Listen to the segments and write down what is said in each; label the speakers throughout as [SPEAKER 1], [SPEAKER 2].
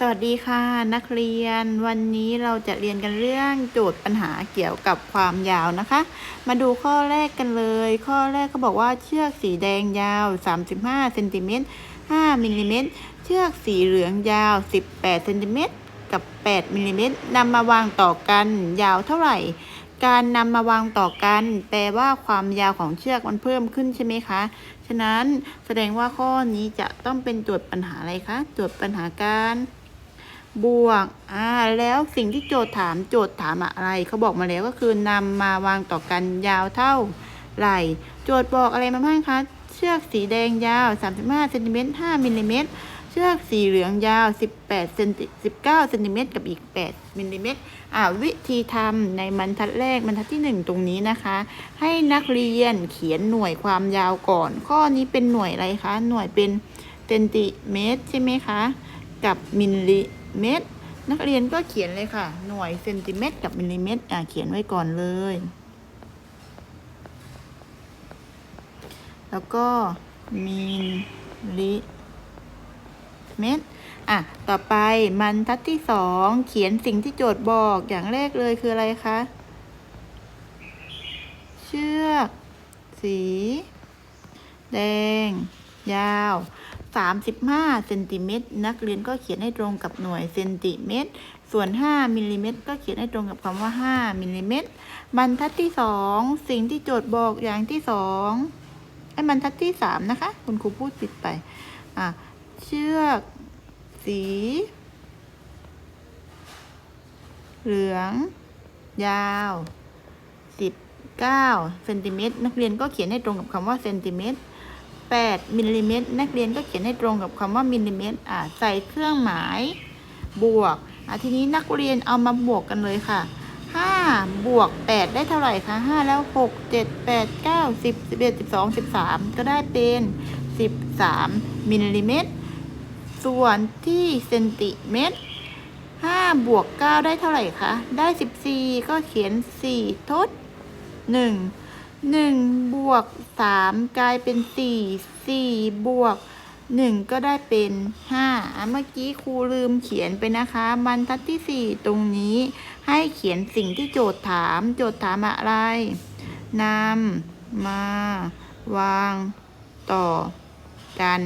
[SPEAKER 1] สวัสดีค่ะนักเรียนวันนี้เราจะเรียนกันเรื่องโจทย์ปัญหาเกี่ยวกับความยาวนะคะ มาดูข้อแรกกันเลย ข้อแรกเขาบอกว่าเชือกสีแดงยาว 35เซนติเมตร5มิลลิเมตรเชือกสีเหลืองยาว 18เซนติเมตรกับ 8มิลลิเมตรนำมาวางต่อกันยาวเท่าไหร่ การนำมาวางต่อกัน แปลว่าความยาวของเชือกมันเพิ่มขึ้นใช่ไหมคะฉะนั้นแสดงว่าข้อนี้จะต้องเป็นโจทย์ปัญหาอะไรคะโจทย์ปัญหาการ บวก อ่า แล้วสิ่งที่โจทย์ถามโจทย์ถามอะไร เขาบอกมาแล้วก็คือนำมาวางต่อกันยาวเท่าไหร่ โจทย์บอกอะไรมาบ้างคะ เชือกสีแดงยาว 35เซนติเมตร5มิลลิเมตร เชือกสีเหลืองยาว 18เซนติ19เซนติเมตรกับอีก 8มิลลิเมตร อ่า วิธีทำในบรรทัดแรกบรรทัดที่ 1 ตรงนี้นะคะ ให้นักเรียนเขียนหน่วยความยาวก่อน ข้อนี้เป็นหน่วยอะไรคะ หน่วยเป็นเซนติเมตรใช่ไหมคะ กับมิลลิ เมตร นักเรียนก็เขียนเลยค่ะ หน่วยเซนติเมตรกับมิลลิเมตรอ่าเขียนไว้ก่อนเลย แล้วก็มิลลิเมตรอะ ต่อไปบรรทัดที่สองเขียนสิ่งที่โจทย์บอกอย่างแรกเลยคืออะไรคะ เชือก สี แดง ยาว 35เซนติเมตรนักเรียนก็เขียนให้ตรงกับหน่วยเซนติเมตร ส่วน 5มิลลิเมตรก็เขียนให้ตรงกับคำว่า 5มิลลิเมตรบรรทัดที่ 2 สิ่งที่โจทย์บอกอย่างที่2ไอ้บรรทัดที่ 3 นะคะ คุณครูพูดผิดไปอะเชือกสี เหลือง ยาว19เซนติเมตรนักเรียนก็เขียนให้ตรงกับคำว่าเซนติเมตร 8มิลลิเมตรนักเรียนก็เขียนให้ตรงกับคำว่ามิลลิเมตรอ่าใส่เครื่องหมายบวกอะทีนี้นักเรียนเอามาบวกกันเลยค่ะ 5 บวก 8 ได้เท่าไหร่คะ 5 แล้ว 6 7 8 9 10 11 12 13 ก็ได้เป็น 13มิลลิเมตร ส่วนที่เซนติเมตร5บวก 9 ได้เท่าไหร่คะ ได้ 14 ก็เขียน 4 ทด 1 1บวก3กลายเป็น4 4บวก1ก็ได้เป็น5อะเมื่อกี้ครูลืมเขียนไปนะคะบรรทัดที่4ตรงนี้ให้เขียนสิ่งที่โจทย์ถาม โจทย์ถามอะไรนำมาวางต่อกัน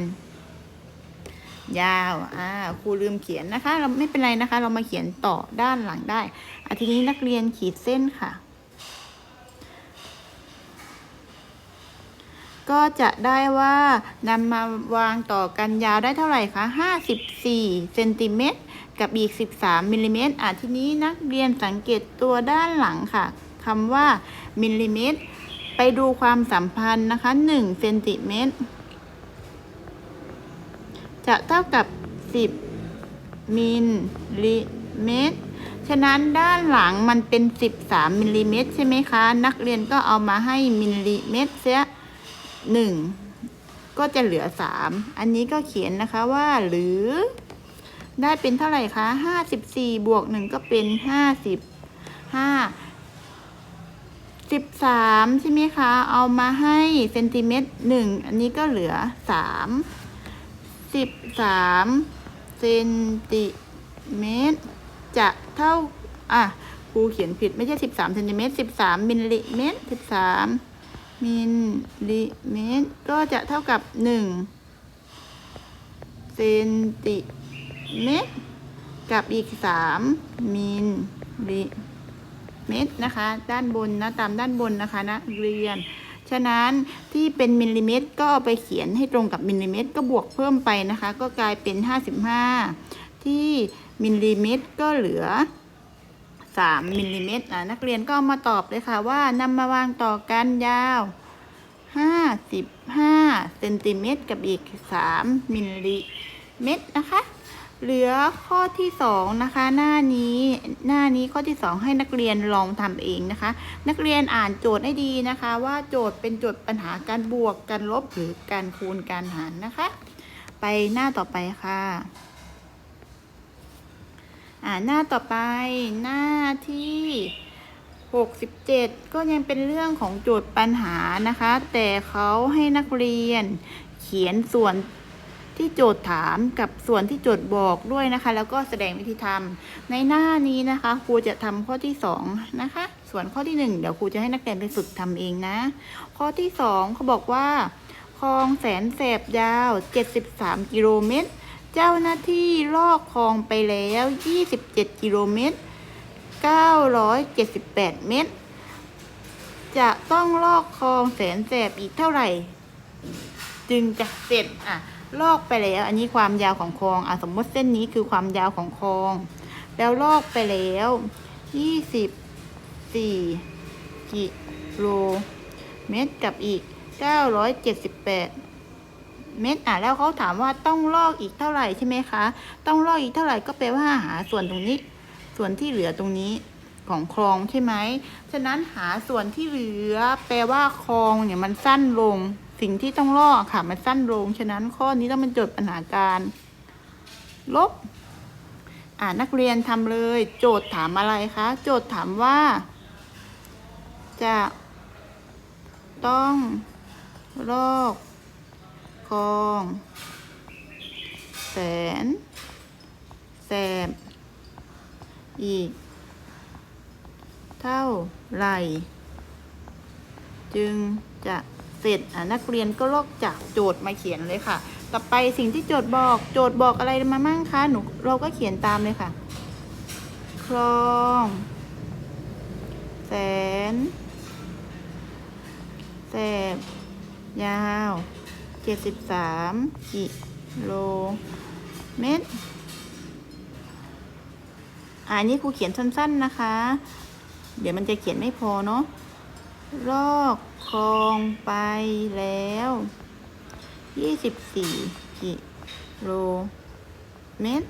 [SPEAKER 1] ยาวอ่าครูลืมเขียนนะคะ เราไม่เป็นไรนะคะ เรามาเขียนต่อด้านหลังได้อะทีนี้นักเรียนขีดเส้นค่ะ ก็จะได้ว่านำมาวางต่อกันยาวได้เท่าไหร่คะ54เซนติเมตรกับอีก 13มิลลิเมตรอะทีนี้นักเรียนสังเกตตัวด้านหลังค่ะคำว่ามิลลิเมตร ไปดูความสัมพันธ์นะคะ1เซนติเมตรจะเท่ากับ 10มิลลิเมตร ฉะนั้นด้านหลังมันเป็น 13มิลลิเมตรใช่ไหมคะ นักเรียนก็เอามาให้มิลลิเมตรเสีย หนึ่งก็จะเหลือ3อันนี้ก็เขียนนะคะว่าหรือ ได้เป็นเท่าไหร่คะ54บสี่บวก1ก็เป็น55 13ใช่ไหมคะ เอามาให้เซนติเมตร1อันนี้ก็เหลือ3 13เซนติเมตรจะเท่า อะครูเขียนผิดไม่ใช่13เซนติเมตร13มิลลิเมตร13มิ ลลิเมตร ก็จะเท่ากับ1เซนติเมตร กับอีก3มิลลิเมตรนะคะ ด้านบนนะตามด้านบนนะคะนะเรียน ฉะนั้นที่เป็นมิลลิเมตร ก็เอาไปเขียนให้ตรงกับมิลลิเมตร ก็บวกเพิ่มไปนะคะ ก็กลายเป็น 55 ที่มิลลิเมตร ก็เหลือ 3มิลลิเมตรอะนักเรียนก็เอามาตอบเลยค่ะว่านำมาวางต่อกันยาว55เซนติเมตรกับอีก 3มิลลิเมตรนะคะ เหลือข้อที่ 2 นะคะ หน้านี้หน้านี้ข้อที่ 2 ให้นักเรียนลองทำเองนะคะ นักเรียนอ่านโจทย์ให้ดีนะคะ ว่าโจทย์เป็นโจทย์ปัญหาการบวกการลบหรือการคูณการหารนะคะ ไปหน้าต่อไปค่ะ อ่าหน้าต่อไปหน้าที่ 67 ก็ยังเป็นเรื่องของโจทย์ปัญหานะคะ แต่เขาให้นักเรียน เขียนส่วนที่โจทย์ถามกับส่วนที่โจทย์บอกด้วยนะคะ แล้วก็แสดงวิธีทำในหน้านี้นะคะครูจะทำข้อที่สองนะคะ ส่วนข้อที่หนึ่งเดี๋ยวครูจะให้นักเรียนไปฝึกทำเองนะ ข้อที่สองเขาบอกว่าคลองแสนแสบยาว 73 กิโลเมตร เจ้าหน้าที่ลอกคลองไปแล้ว 27 กิโลเมตร 978 เมตร จะต้องลอกคลองแสนแสบอีกเท่าไหร่ จึงจะเสร็จอะลอกไปแล้ว อันนี้ความยาวของคลองอะสมมติเส้นนี้คือความยาวของคลอง แล้วลอกไปแล้วยี่สิบสี่กิโลเมตรกับอีกเก้าร้อย เจ็ดอะแล้วเขาถามว่าต้องลอกอีกเท่าไหร่ใช่ไหมคะ ต้องลอกอีกเท่าไหร่ก็แปลว่าหาส่วนตรงนี้ ส่วนที่เหลือตรงนี้ของคลองใช่ไหม ฉะนั้นหาส่วนที่เหลือ แปลว่าคลองเนี่ยมันสั้นลง สิ่งที่ต้องลอกค่ะมันสั้นลง ฉะนั้นข้อนี้ต้องเป็นโจทย์ปัญหาการ ลบ อ่านักเรียนทำเลย โจทย์ถามอะไรคะ โจทย์ถามว่า จะต้องลอก คลอง แสน แสบ อีก เท่าไหร่ จึงจะเสร็จอะนักเรียนก็ลอกจากโจทย์มาเขียนเลยค่ะ ต่อไปสิ่งที่โจทย์บอก โจทย์บอกอะไรมามั่งคะ หนูเราก็เขียนตามเลยค่ะ คลอง แสน แสบ ยาว เจ็ดสิบสามกิโลเมตรอันนี้ครูเขียนสั้น ๆนะคะ เดี๋ยวมันจะเขียนไม่พอเนาะลอกคลองไปแล้วยี่สิบสี่กิโลเมตร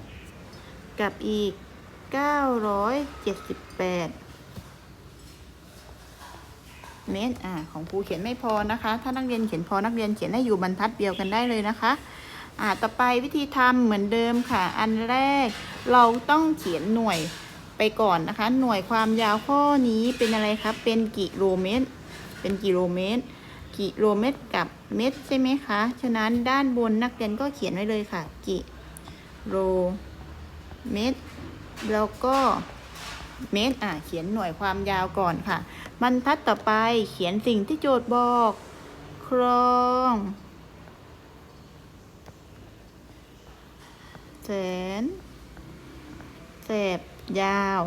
[SPEAKER 1] กับอีกเก้าร้อย เมตรอ่าของครูเขียนไม่พอนะคะ ถ้านักเรียนเขียนพอนักเรียนเขียนให้อยู่บรรทัดเดียวกันได้เลยนะคะอ่าต่อไปวิธีทำเหมือนเดิมค่ะ อันแรกเราต้องเขียนหน่วยไปก่อนนะคะ หน่วยความยาวข้อนี้เป็นอะไรครับ เป็นกิโลเมตร เป็นกิโลเมตร กิโลเมตรกับเมตรใช่ไหมคะ ฉะนั้นด้านบนนักเรียนก็เขียนไว้เลยค่ะ กิโลเมตร แล้วก็ เมตรอะเขียนหน่วยความยาวก่อนค่ะบรรทัดต่อไปเขียนสิ่งที่โจทย์บอก ครอง แสนแสบยาว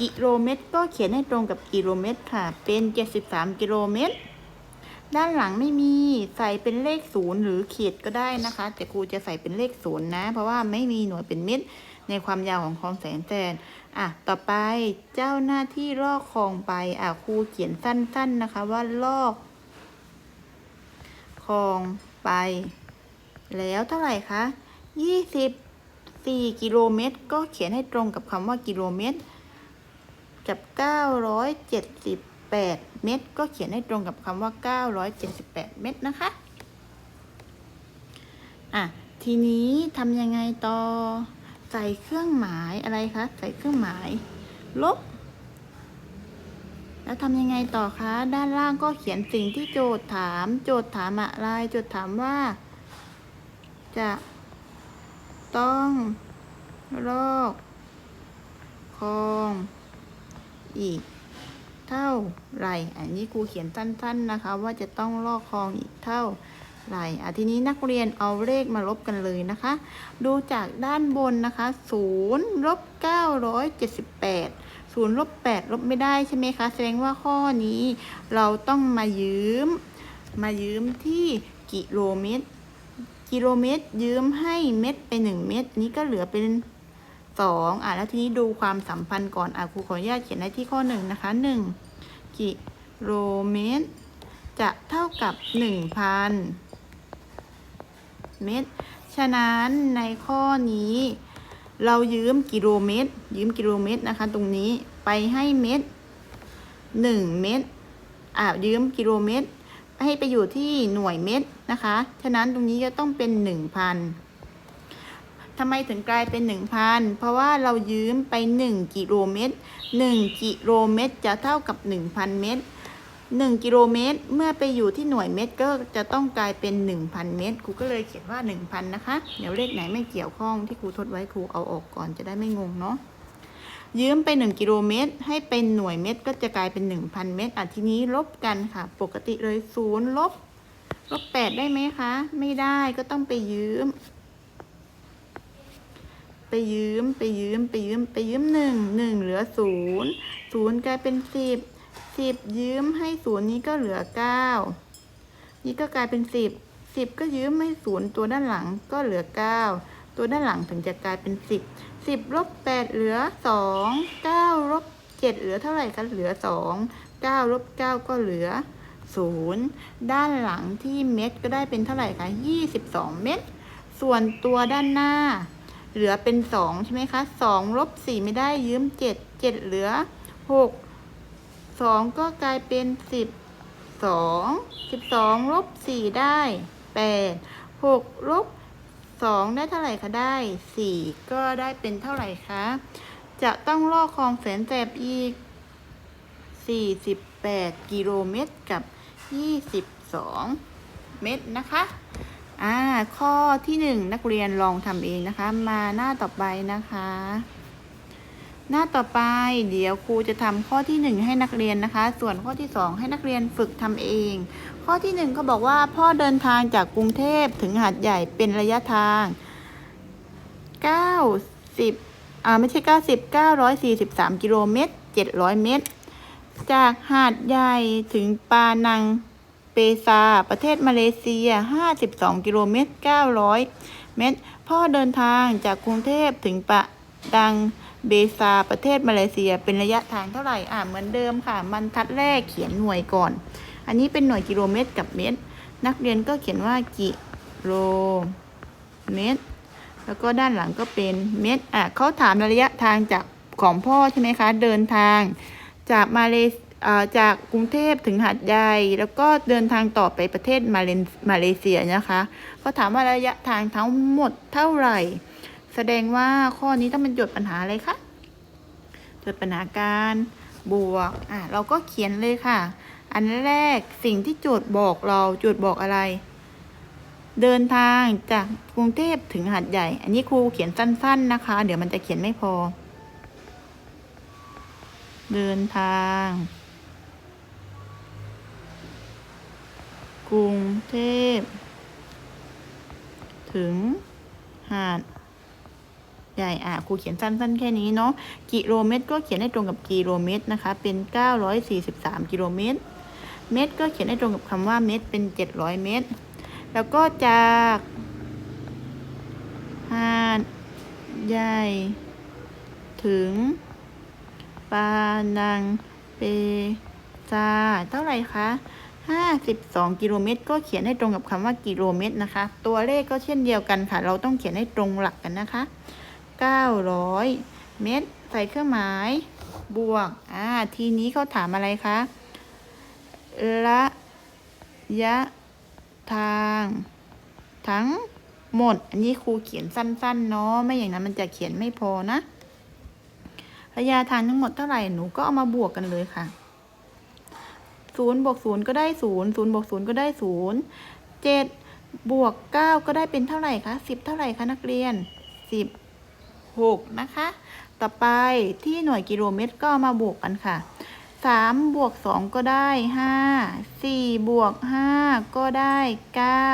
[SPEAKER 1] กิโลเมตร ก็เขียนให้ตรงกับกิโลเมตรค่ะ เป็น 73 กิโลเมตร ด้านหลังไม่มีใส่เป็นเลขศูนย์หรือขีดก็ได้นะคะ แต่ครูจะใส่เป็นเลขศูนย์นะ เพราะว่าไม่มีหน่วยเป็นเมตร ในความยาวของคลองแสนแสน อะต่อไปเจ้าหน้าที่ลอกคลองไปอะครูเขียนสั้น ๆนะคะว่าลอกคลองไป แล้วเท่าไหร่คะยี่สิบสี่กิโลเมตร ก็เขียนให้ตรงกับคำว่ากิโลเมตรกับเก้าร้อยเจ็ดสิบแปดเมตร ก็เขียนให้ตรงกับคำว่าเก้าร้อยเจ็ดสิบแปดเมตรนะคะอะทีนี้ทำยังไงต่อ ใส่เครื่องหมายอะไรคะ ใส่เครื่องหมาย ลบ แล้วทำยังไงต่อคะ ด้านล่างก็เขียนสิ่งที่โจทย์ถาม โจทย์ถามอะไร โจทย์ถามว่า จะต้องลอกคลองอีกเท่าไร อันนี้ครูเขียนสั้นๆนะคะ ว่าจะต้องลอกคลองอีกเท่า ไรอะทีนี้นักเรียนเอาเลขมาลบกันเลยนะคะ ดูจากด้านบนนะคะ0ลบ978 0ลบ8ลบไม่ได้ใช่ไหมคะ แสดงว่าข้อนี้เราต้องมายืม มายืมที่กิโลเมตร กิโลเมตร ยืมให้เม็ดไปหนึ่งเม็ดนี้ก็เหลือเป็นสองอะแล้วทีนี้ดูความสัมพันธ์ก่อนอะครูขออนุญาตเขียนไว้ที่ข้อหนึ่งนะคะหนึ่งกิโลเมตร จะเท่ากับหนึ่งพัน เมตร ฉะนั้นในข้อนี้ เรายืมกิโลเมตร ยืมกิโลเมตรนะคะ ตรงนี้ไปให้เม็ดหนึ่งเม็ดอะยืมกิโลเมตร ให้ไปอยู่ที่หน่วยเม็ดนะคะ ฉะนั้นตรงนี้จะต้องเป็นหนึ่งพันทำไมถึงกลายเป็นหนึ่งพันเพราะว่าเรายืมไปหนึ่งกิโลเมตรหนึ่งกิโลเมตร จะเท่ากับหนึ่งพันเมตร 1กิโลเมตร เมื่อไปอยู่ที่หน่วยเมตรก็จะต้องกลายเป็น 1,000 เมตรครูก็เลยเขียนว่า 1,000 นะคะ เดี๋ยวเลขไหนไม่เกี่ยวข้องที่ครูทดไว้ครูเอาออกก่อนจะได้ไม่งงเนาะยืมไป 1 กิโลเมตร ให้เป็นหน่วยเมตรก็จะกลายเป็น 1,000 เมตรอะทีนี้ลบกันค่ะ ปกติเลย0ลบลบ8ได้ไหมคะ ไม่ได้ก็ต้องไปยืม ไปยืมไปยืมไปยืมไปยืมหนึ่งหนึ่งเหลือศูนย์ศูนย์กลายเป็นสิบ สิบยืมให้ศูนย์นี้ก็เหลือเก้านี่ก็กลายเป็นสิบสิบก็ยืมให้ศูนย์ตัวด้านหลังก็เหลือเก้าตัวด้านหลังถึงจะกลายเป็นสิบสิบลบแปดเหลือสองเก้าลบเจ็ดเหลือเท่าไหร่คะเหลือสองเก้าลบเก้าก็เหลือศูนย์ด้านหลังที่เม็ดก็ได้เป็นเท่าไหร่คะยี่สิบสองเม็ดส่วนตัวด้านหน้า เหลือเป็นสองใช่ไหมคะสองลบสี่ไม่ได้ยืมเจ็ดเจ็ดเหลือหก สองก็กลายเป็นสิบสองสิบสองลบสี่ได้แปดหกลบสองได้เท่าไหร่คะได้สี่ก็ได้เป็นเท่าไหร่คะจะต้องลอกคลองแสนแสบอีกสี่สิบแปดกิโลเมตรกับยี่สิบสองเมตรนะคะอ่าข้อที่หนึ่งนักเรียนลองทำเองนะคะ มาหน้าต่อไปนะคะ หน้าต่อไปเดี๋ยวครูจะทำข้อที่หนึ่งให้นักเรียนนะคะ ส่วนข้อที่สองให้นักเรียนฝึกทำเอง ข้อที่หนึ่งเขาบอกว่าพ่อเดินทางจากกรุงเทพถึงหาดใหญ่เป็นระยะทาง 90อ่าไม่ใช่ 90 943 กิโลเมตร 700 เมตร จากหาดใหญ่ถึงปานังเปซา ประเทศมาเลเซีย 52 กิโลเมตร 900 เมตร พ่อเดินทางจากกรุงเทพถึงปะ ดังเบซาประเทศมาเลเซียเป็นระยะทางเท่าไหร่อ่าเหมือนเดิมค่ะ มันทัดแรกเขียนหน่วยก่อน อันนี้เป็นหน่วยกิโลเมตรกับเมตร นักเรียนก็เขียนว่ากิโลเมตร แล้วก็ด้านหลังก็เป็นเมตรอะเขาถามระยะทางจากของพ่อใช่ไหมคะ เดินทางจากมาเลเอ่อจากกรุงเทพถึงหาดใหญ่แล้วก็เดินทางต่อไปประเทศมาเลมาเลเซียนะคะเขาถามว่าระยะทางทั้งหมดเท่าไหร่ แสดงว่าข้อนี้ต้องเป็นโจทย์ปัญหาอะไรคะโจทย์ปัญหาการบวกอะเราก็เขียนเลยค่ะ อันแรกสิ่งที่โจทย์บอกเราโจทย์บอกอะไร เดินทางจากกรุงเทพถึงหาดใหญ่ อันนี้ครูเขียนสั้น ๆนะคะ เดี๋ยวมันจะเขียนไม่พอ เดินทาง กรุงเทพ ถึงหาด ใหญ่อะครูเขียนสั้นๆแค่นี้เนาะกิโลเมตรก็เขียนให้ตรงกับกิโลเมตรนะคะ เป็น 943 กิโลเมตร เมตรก็เขียนให้ตรงกับคำว่าเมตรเป็น 700 เมตร แล้วก็จากหาดใหญ่ถึงปานังเปซาเท่าไหร่คะ52 กิโลเมตร ก็เขียนให้ตรงกับคำว่ากิโลเมตรนะคะ ตัวเลขก็เช่นเดียวกันค่ะ เราต้องเขียนให้ตรงหลักกันนะคะ 900 เมตรใส่เครื่องหมายบวก อ่า ทีนี้เขาถามอะไรคะ ระยะทาง ทั้งหมด อันนี้ครูเขียนสั้นๆ เนาะ ไม่อย่างนั้นมันจะเขียนไม่พอนะ ระยะทางทั้งหมดเท่าไหร่ หนูก็เอามาบวกกันเลยค่ะศูนย์บวกศูนย์ก็ได้ศูนย์ศูนย์บวกศูนย์ก็ได้ศูนย์เจ็ดบวกเก้าก็ได้เป็นเท่าไหร่คะสิบเท่าไหร่คะนักเรียนสิบ หกนะคะ ต่อไปที่หน่วยกิโลเมตรก็มาบวกกันค่ะสามบวกสองก็ได้ห้าสี่บวกห้าก็ได้เก้า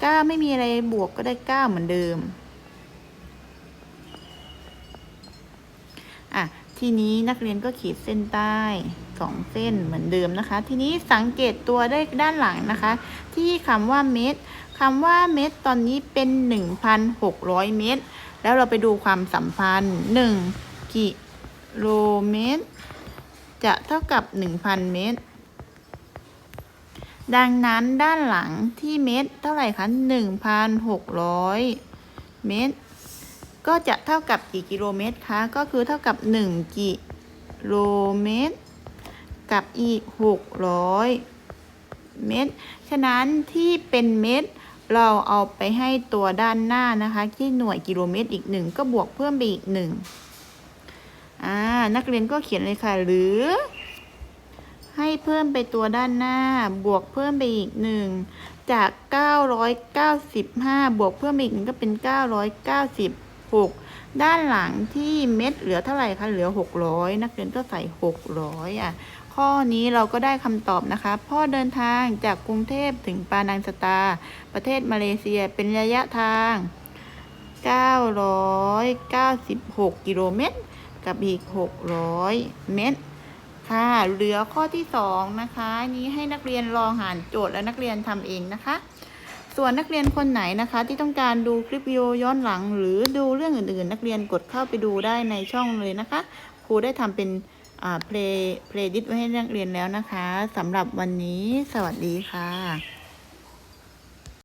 [SPEAKER 1] เก้าไม่มีอะไรบวกก็ได้เก้าเหมือนเดิมอะทีนี้นักเรียนก็ขีดเส้นใต้สองเส้นเหมือนเดิมนะคะ ทีนี้สังเกตตัวได้ด้านหลังนะคะ ที่คำว่าเมตร คำว่าเมตรตอนนี้เป็น 1,600 เมตร แล้วเราไปดูความสัมพันธ์ 1 กิโลเมตร จะเท่ากับ 1,000 เมตร ดังนั้นด้านหลังที่เมตรเท่าไหร่คะ 1,600 เมตร ก็จะเท่ากับกี่กิโลเมตรคะ ก็คือเท่ากับ 1 กิโลเมตร กับอีก 600 เมตร ฉะนั้นที่เป็นเมตร เราเอาไปให้ตัวด้านหน้านะคะ ที่หน่วยกิโลเมตรอีกหนึ่งก็บวกเพิ่มไปอีกหนึ่งอ่านักเรียนก็เขียนเลยค่ะ หรือ ให้เพิ่มไปตัวด้านหน้า บวกเพิ่มไปอีกหนึ่งจาก 995 บวกเพิ่มอีกหนึ่งก็เป็น 996 ด้านหลังที่เม็ดเหลือเท่าไหร่คะเหลือ 600 นักเรียนก็ใส่ 600อะ ข้อนี้เราก็ได้คำตอบนะคะ พ่อเดินทางจากกรุงเทพถึงปานังสตา ประเทศมาเลเซียเป็นระยะทาง 996 กิโลเมตร กับอีก 600 เมตร ค่ะ เหลือข้อที่ 2 นะคะ นี้ให้นักเรียนลองหารโจทย์และนักเรียนทำเองนะคะ ส่วนนักเรียนคนไหนนะคะ ที่ต้องการดูคลิปวิดีโอย้อนหลัง หรือดูเรื่องอื่นๆ นักเรียนกดเข้าไปดูได้ในช่องเลยนะคะ ครูได้ทำเป็น เพลย์เพลย์ดิสไว้ให้นักเรียนแล้วนะคะสำหรับวันนี้สวัสดีค่ะ